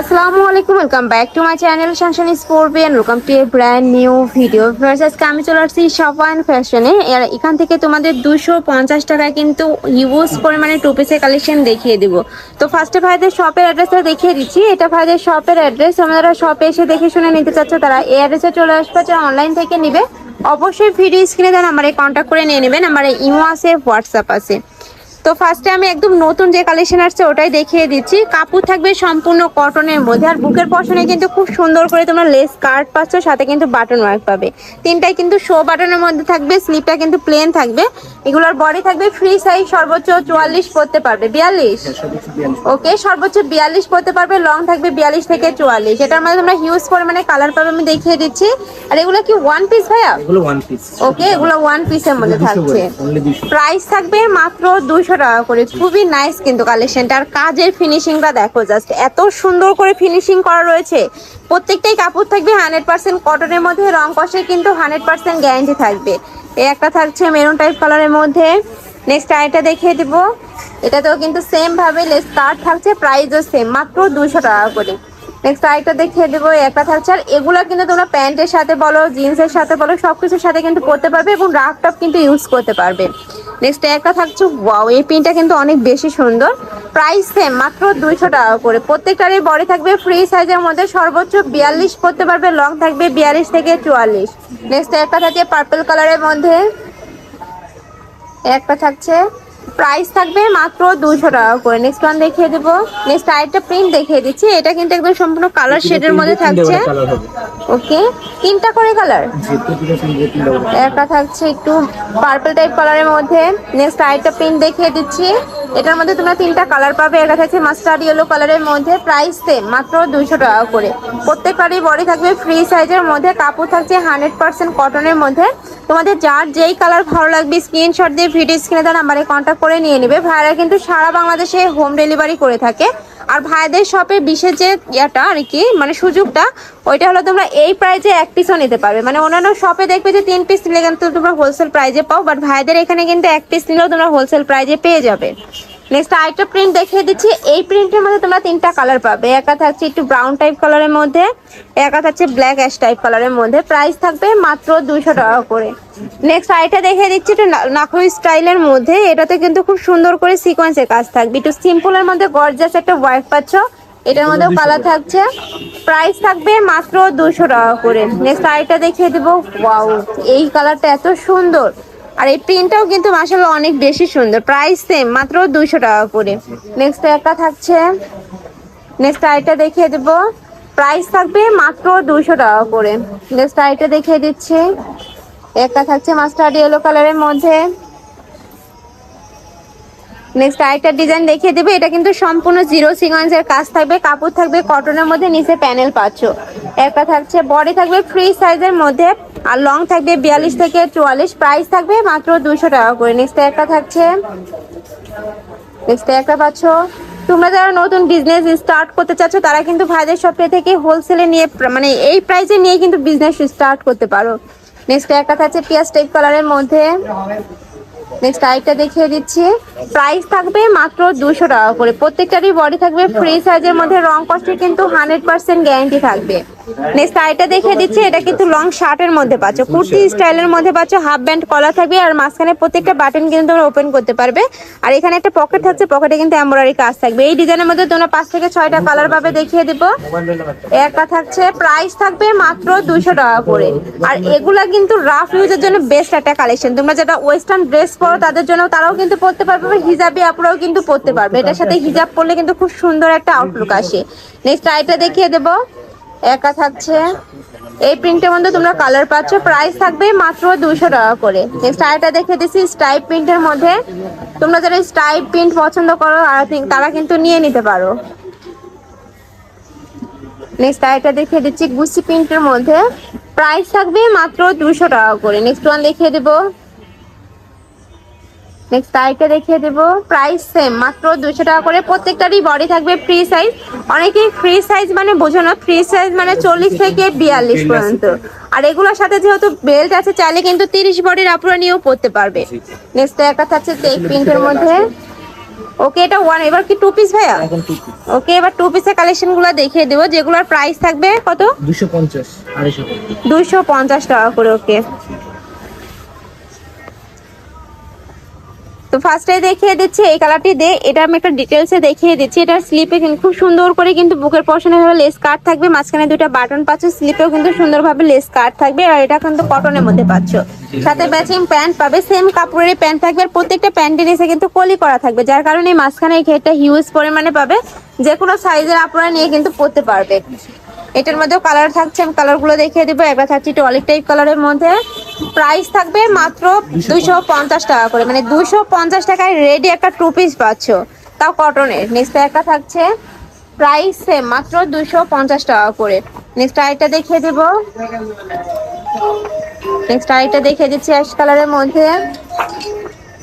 আসসালামু আলাইকুম welcome back to my channel Shanshani স্পোর্টবিয়ান welcome to a brand new video first আজকে আমি চলে আসছি শপ অ্যান্ড ফ্যাশনে এখান থেকে তোমাদের দুশো পঞ্চাশ টাকায় কিন্তু ইউজ পরিমাণে টু পিসের কালেকশন দেখিয়ে দিব। তো ফার্স্টে ভাইদের শপের অ্যাড্রেসটা দেখিয়ে দিচ্ছি। এটা ভাইদের শপের অ্যাড্রেস আমাদের শপে এসে দেখে শুনে নিতে চাচ্ছ, তারা এই অ্যাড্রেসে চলে আসবে, যারা অনলাইন থেকে নিবে। অবশ্যই ভিডিও স্ক্রিনে দেওয়া নাম্বারে কন্ট্যাক্ট করে নিয়ে নেবেন নাম্বারে ইমো আছে হোয়াটসঅ্যাপ আছে। তো ফার্স্টে আমি একদম নতুন যে কালেকশন আসছে ওটাই দেখিয়ে দিচ্ছি। কাপড় থাকবে সম্পূর্ণ কটনের মধ্যে। আর বুকের পশনে কিন্তু খুব সুন্দর করে তোমরা লেস কার্ড পাচ্ছ সাথে কিন্তু বাটন ওয়ার্ক পাবে। তিনটাই কিন্তু শো বাটনের মধ্যে থাকবে স্লিপটা কিন্তু প্লেন থাকবে। এগুলোর বডি থাকবে ফ্রি সাইজ সর্বোচ্চ চুয়াল্লিশ পড়তে পারবে। বিয়াল্লিশ? ওকে সর্বোচ্চ বিয়াল্লিশ। পড়তে পারবে লং থাকবে বিয়াল্লিশ থেকে চুয়াল্লিশ। এটার মধ্যে তোমরা হিউজ পরিমাণে কালার পাবে আমি দেখিয়ে দিচ্ছি। আর এগুলো কি ওয়ান পিস ভাইয়া? ওকে এগুলো ওয়ান পিসের মধ্যে থাকছে। প্রাইস থাকবে মাত্র দুশো টাকা করে, খুবই নাইস কিন্তু কালেকশনটা আর কাজের ফিনিশিংটা দেখো জাস্ট এত সুন্দর করে ফিনিশিং করা রয়েছে। প্রত্যেকটাই কাপড় থাকবে হান্ড্রেড পার্সেন্ট কটনের মধ্যে, রং কষে কিন্তু হান্ড্রেড পার্সেন্ট গ্যারান্টি থাকবে। এই একটা থাকছে মেরুন টাইপ কালারের মধ্যে। নেক্সট আরেকটা দেখিয়ে দিব। এটাতেও কিন্তু সেম ভাবে লেস কার্ড থাকছে প্রাইসও সেম মাত্র দুশো টাকা করে। নেক্সট আরেকটা দেখিয়ে দেবো একটা থাকছে। আর এগুলো কিন্তু তোমরা প্যান্টের সাথে বলো জিন্সের সাথে বলো সব কিছুর সাথে কিন্তু পরতে পারবে এবং রাফ টপ কিন্তু ইউজ করতে পারবে। নেক্সট একটা থাকছে ওয়াও এই পিনটা কিন্তু অনেক বেশি সুন্দর। প্রাইস সেম মাত্র দুইশো টাকা করে। প্রত্যেকটারই বডি থাকবে ফ্রি সাইজের মধ্যে, সর্বোচ্চ বিয়াল্লিশ পরতে পারবে লং থাকবে বিয়াল্লিশ থেকে চুয়াল্লিশ। নেক্সট একটা থাকছে পার্পল কালারের মধ্যে। একটা থাকছে প্রাইস থাকবে মাত্র দুশো টাকা করে। নেক্সট ওয়ান দেখিয়ে দেবো। নেক্সট আরেকটা প্রিন্ট দেখিয়ে দিচ্ছি। এটা কিন্তু একদম সম্পূর্ণ কালার শেডের মধ্যে থাকছে। ওকে তিনটা করে কালার একটা থাকছে একটু পার্পল টাইপ কালারের মধ্যে। নেক্সট আরেকটা প্রিন্ট দেখিয়ে দিচ্ছি। এটার মধ্যে তোমরা তিনটা কালার পাবে। একটা থাকছে মাস্টার্ড ইয়েলো কালারের মধ্যে। প্রাইস সেম মাত্র দুইশো টাকা করে। প্রত্যেকটারই বডি থাকবে ফ্রি সাইজের মধ্যে। কাপড় থাকছে হান্ড্রেড পার্সেন্ট কটনের মধ্যে। তোমাদের যার যেই কালার ভালো লাগবে স্ক্রিনশট দিয়ে ভিডিও স্ক্রিনে দেওয়া নাম্বারে কন্ট্যাক্ট করে নিয়ে নেবে। ভাইরা কিন্তু সারা বাংলাদেশে হোম ডেলিভারি করে থাকে। আর ভাইদের শপে বিশেষ যে ইয়াটা আর কি মানে সুযোগটা, ওইটা হলো তোমরা এই প্রাইজে এক পিসও নিতে পারবে। মানে অন্যান্য শপে দেখবে যে তিন পিস নিলে কিন্তু তোমরা হোলসেল প্রাইজে পাও বাট ভাইদের এখানে কিন্তু এক পিস নিলেও তোমরা হোলসেল প্রাইজে পেয়ে যাবে। নেক্সট আরেকটা প্রিন্ট দেখিয়ে দিচ্ছি। এই প্রিন্টের মধ্যে তোমরা তিনটা কালার পাবে। একা থাকছে একটু ব্রাউন টাইপ কালারের মধ্যে একা থাকছে ব্ল্যাক অ্যাশ টাইপ কালারের মধ্যে। প্রাইস থাকবে মাত্র দুইশো টাকা করে। নেক্সট আরেকটা দেখিয়ে দিচ্ছি একটু নাখুই স্টাইলের মধ্যে। এটাতে কিন্তু খুব সুন্দর করে সিকোয়েন্সের কাজ থাকবে। একটু সিম্পলের মধ্যে গর্জাস একটা ওয়াইফ পাচ্ছ। এটার মধ্যেও কালার থাকছে। প্রাইস থাকবে মাত্র দুশো টাকা করে। নেক্সট আরেকটা দেখিয়ে দেবো। ওয়াও এই কালারটা এত সুন্দর। আর এই প্রিন্টটাও কিন্তু মাসাল্লাহ অনেক বেশি সুন্দর। প্রাইস সেম মাত্র দুশো টাকা করে। নেক্সট একটা থাকছে। নেক্সট আইটা দেখিয়ে দেবো। প্রাইস থাকবে মাত্র দুশো টাকা করে। নেক্সট আইটা দেখিয়ে দিচ্ছি। একটা থাকছে মাস্টার্ড ইয়েলো কালারের মধ্যে। নেক্সট আরেকটা ডিজাইন দেখিয়ে দেবে। এটা কিন্তু সম্পূর্ণ জিরো সিকোয়েন্সের কাজ থাকবে। কাপড় থাকবে কটনের মধ্যে নিচে প্যানেল পাচ্ছ। একটা থাকছে বডি থাকবে ফ্রি সাইজের মধ্যে। আর লং থাকবে বিয়াল্লিশ থেকে চুয়াল্লিশ। প্রাইস থাকবে মাত্র দুশো টাকা করে। নেক্সট একটা থাকছে নেক্সট একটা পাচ্ছ। তোমরা যারা নতুন বিজনেস স্টার্ট করতে চাচ্ছ, তারা কিন্তু ভাইদের শপে থেকে হোলসেলে নিয়ে মানে এই প্রাইসে নিয়ে কিন্তু বিজনেস স্টার্ট করতে পারো। নেক্সট একটা থাকছে পিঁয়াজ টাইপ কালারের মধ্যে। নেক্সট আরেকটা দেখিয়ে দিচ্ছি। প্রাইস থাকবে মাত্র দুশো টাকা করে। প্রত্যেকটারই বডি থাকবে ফ্রি সাইজের মধ্যে। রং কস্টের কিন্তু হান্ড্রেড পার্সেন্ট গ্যারেন্টি থাকবে। নেক্সট আরেকটা দেখিয়ে দিচ্ছি, এটা কিন্তু লং শার্টের মধ্যে পাচ্ছ। কুর্তি স্টাইলের মধ্যে পাচ্ছ হাফ ব্যান্ড কলা থাকবে আর মাঝখানে প্রত্যেকটা বাটন কিন্তু তোমরা ওপেন করতে পারবে। আর এখানে একটা পকেট থাকছে পকেটে কিন্তু এমব্রয়ডারি কাজ থাকবে। এই ডিজাইনের মধ্যে তোমরা পাঁচ থেকে ছয়টা কালার পাবে দেখিয়ে দেবো। একটা থাকছে প্রাইস থাকবে মাত্র দুশো টাকা করে। আর এগুলা কিন্তু রাফ ইউজের জন্য বেস্ট একটা কালেকশন তোমরা যেটা ওয়েস্টার্ন ড্রেস পরো, তাদের জন্য তারাও কিন্তু পরতে পারবে হিজাবি আপুরাও কিন্তু পরতে পারবে। এটার সাথে হিজাব পরলে কিন্তু খুব সুন্দর একটা আউটলুক আসে। নেক্সট আইটা দেখিয়ে দেবো। একা থাকছে। এই প্রিন্টের মধ্যে তোমরা কালার পাচ্ছ। প্রাইস থাকবে মাত্র দুশো টাকা করে। নেক্সট আরেকটা দেখে দিচ্ছি স্টাইপ প্রিন্টের মধ্যে। তোমরা যারা স্টাইপ প্রিন্ট পছন্দ করো, আর তারা কিন্তু নিয়ে নিতে পারো। নেক্সট আরেকটা দেখিয়ে দিচ্ছি গুচি প্রিন্টের মধ্যে। প্রাইস থাকবে মাত্র দুশো টাকা করে। নেক্সট ওয়ান দেখিয়ে দেবো। নেক্সট আরেকটা দেখিয়ে দেবো। প্রাইস সেম মাত্র দুশো টাকা করে। প্রত্যেকটারই বডি থাকবে ফ্রি সাইজ অনেকেই ফ্রি সাইজ মানে বোঝো না। ফ্রি সাইজ মানে চল্লিশ থেকে বিয়াল্লিশ পর্যন্ত। আর এগুলোর সাথে যেহেতু বেল্ট আছে চাইলে কিন্তু তিরিশ বডির আপুরা নিয়েও পরতে পারবে। নেক্সট একটা থাকছে চেক প্রিন্টের মধ্যে। ওকে এটা ওয়ান এবার কি টু পিস ভাইয়া? ওকে এবার টু পিসের কালেকশনগুলো দেখিয়ে দেবো। যেগুলোর প্রাইস থাকবে কত? দুশো পঞ্চাশ দুইশো পঞ্চাশ টাকা করে ওকে তো ফার্স্টে দেখিয়ে দিচ্ছি, এই কালারটি দিয়ে। এটা আমি একটা ডিটেলসে দেখিয়ে দিচ্ছি। এটা স্লিপে কিন্তু খুব সুন্দর করে কিন্তু বুকের পশনে লেস কাট থাকবে। মাঝখানে দুটো বাটন পাচ্ছ স্লিপেও কিন্তু সুন্দরভাবে লেস কাট থাকবে। আর এটা কিন্তু কটনের মধ্যে পাচ্ছ। সাথে ম্যাচিং প্যান্ট পাবে। সেম কাপড়ের প্যান্ট থাকবে। আর প্রত্যেকটা প্যান্টের এসে কিন্তু কলি করা থাকবে। যার কারণে মাঝখানে এই ঘেরটা হিউজ পরিমাণে পাবে। যে কোনো সাইজের আপনারা নিয়ে কিন্তু পরতে পারবে। এটার মধ্যেও কালার থাকছে, আমি কালারগুলো দেখিয়ে দেবো। একটা থাকছে অলিভ টাইপ কালারের মধ্যে। প্রাইস থাকবে মাত্র দুইশো পঞ্চাশ টাকা করে। মানে দুইশো পঞ্চাশ টাকায় রেডি একটা টু পিস পাচ্ছ। তাও কটনের নেক্সট একটা থাকছে প্রাইস সেম মাত্র দুইশো পঞ্চাশ টাকা করে। নেক্সট আরেকটা দেখিয়ে দেবো। নেক্সট আরেকটা দেখিয়ে দিচ্ছি অ্যাশ কালারের মধ্যে।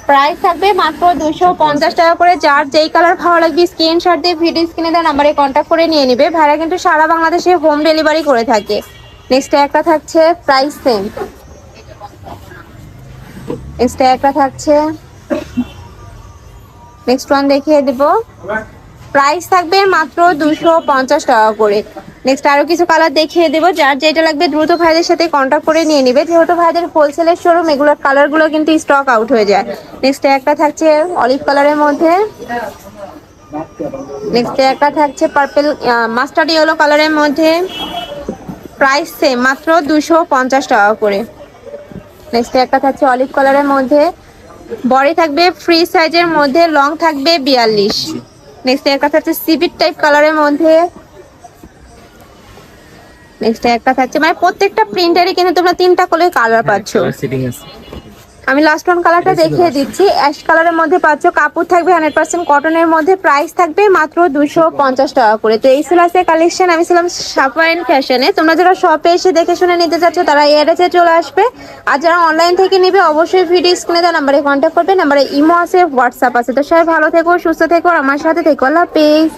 প্রাইস থাকবে মাত্র দুশো পঞ্চাশ টাকা করে। যার যেই কালার ভালো লাগবে স্ক্রিনশট দিয়ে ভিডিও স্ক্রিনে দেওয়া নাম্বারে কন্ট্যাক্ট করে নিয়ে নিবে। ভাড়া কিন্তু সারা বাংলাদেশে হোম ডেলিভারি করে থাকে। নেক্সট একটা থাকছে প্রাইস সেম নেক্সট একটা থাকছে। নেক্সট ওয়ান দেখিয়ে দেব। প্রাইস থাকবে মাত্র দুশো পঞ্চাশ টাকা করে। নেক্সট আরও কিছু কালার দেখিয়ে দেবো। যার যেটা লাগবে দ্রুত ভাইদের সাথে কন্ট্যাক্ট করে নিয়ে নিবে। যেহেতু ভাইদের হোলসেলের শোরুম এগুলোর কালারগুলো কিন্তু স্টক আউট হয়ে যায়। নেক্সট একটা থাকছে অলিভ কালারের মধ্যে। নেক্সট একটা থাকছে পার্পেল মাস্টার্ড ইয়েলো কালারের মধ্যে। প্রাইস সেম মাত্র দুশো পঞ্চাশ টাকা করে। নেক্সট একটা থাকছে অলিভ কালারের মধ্যে। বডি থাকবে ফ্রি সাইজের মধ্যে লং থাকবে বিয়াল্লিশ। নেক্সট একটা থাকছে সিভিট টাইপ কালারের মধ্যে। নেক্সট একটা থাকছে। মানে প্রত্যেকটা প্রিন্টারই কিন্তু তোমরা তিনটা করে কালার পাচ্ছ। আমি লাস্ট ওয়ান কালারটা দেখিয়ে দিচ্ছি। অ্যাশ কালারের মধ্যে পাচ্ছ কাপড় থাকবে হান্ড্রেড পার্সেন্ট কটনের মধ্যে প্রাইস থাকবে মাত্র দুশো পঞ্চাশ টাকা করে। তো এই ছিল আজকে কালেকশন আমি ছিলাম সাফাইন ফ্যাশনে তোমরা যারা শপে এসে দেখে শুনে নিতে চাচ্ছ তারা এই অ্যাড্রেসে চলে আসবে। আর যারা অনলাইন থেকে নিবে অবশ্যই ভিডিও স্ক্রিনে দেওয়া নাম্বারে কন্ট্যাক্ট করবে। নাম্বারে ইমো আছে হোয়াটসঅ্যাপ আছে। তো সবাই ভালো থেকো সুস্থ থেকো আমার সাথে থেকো। আল্লাহ হাফেজ।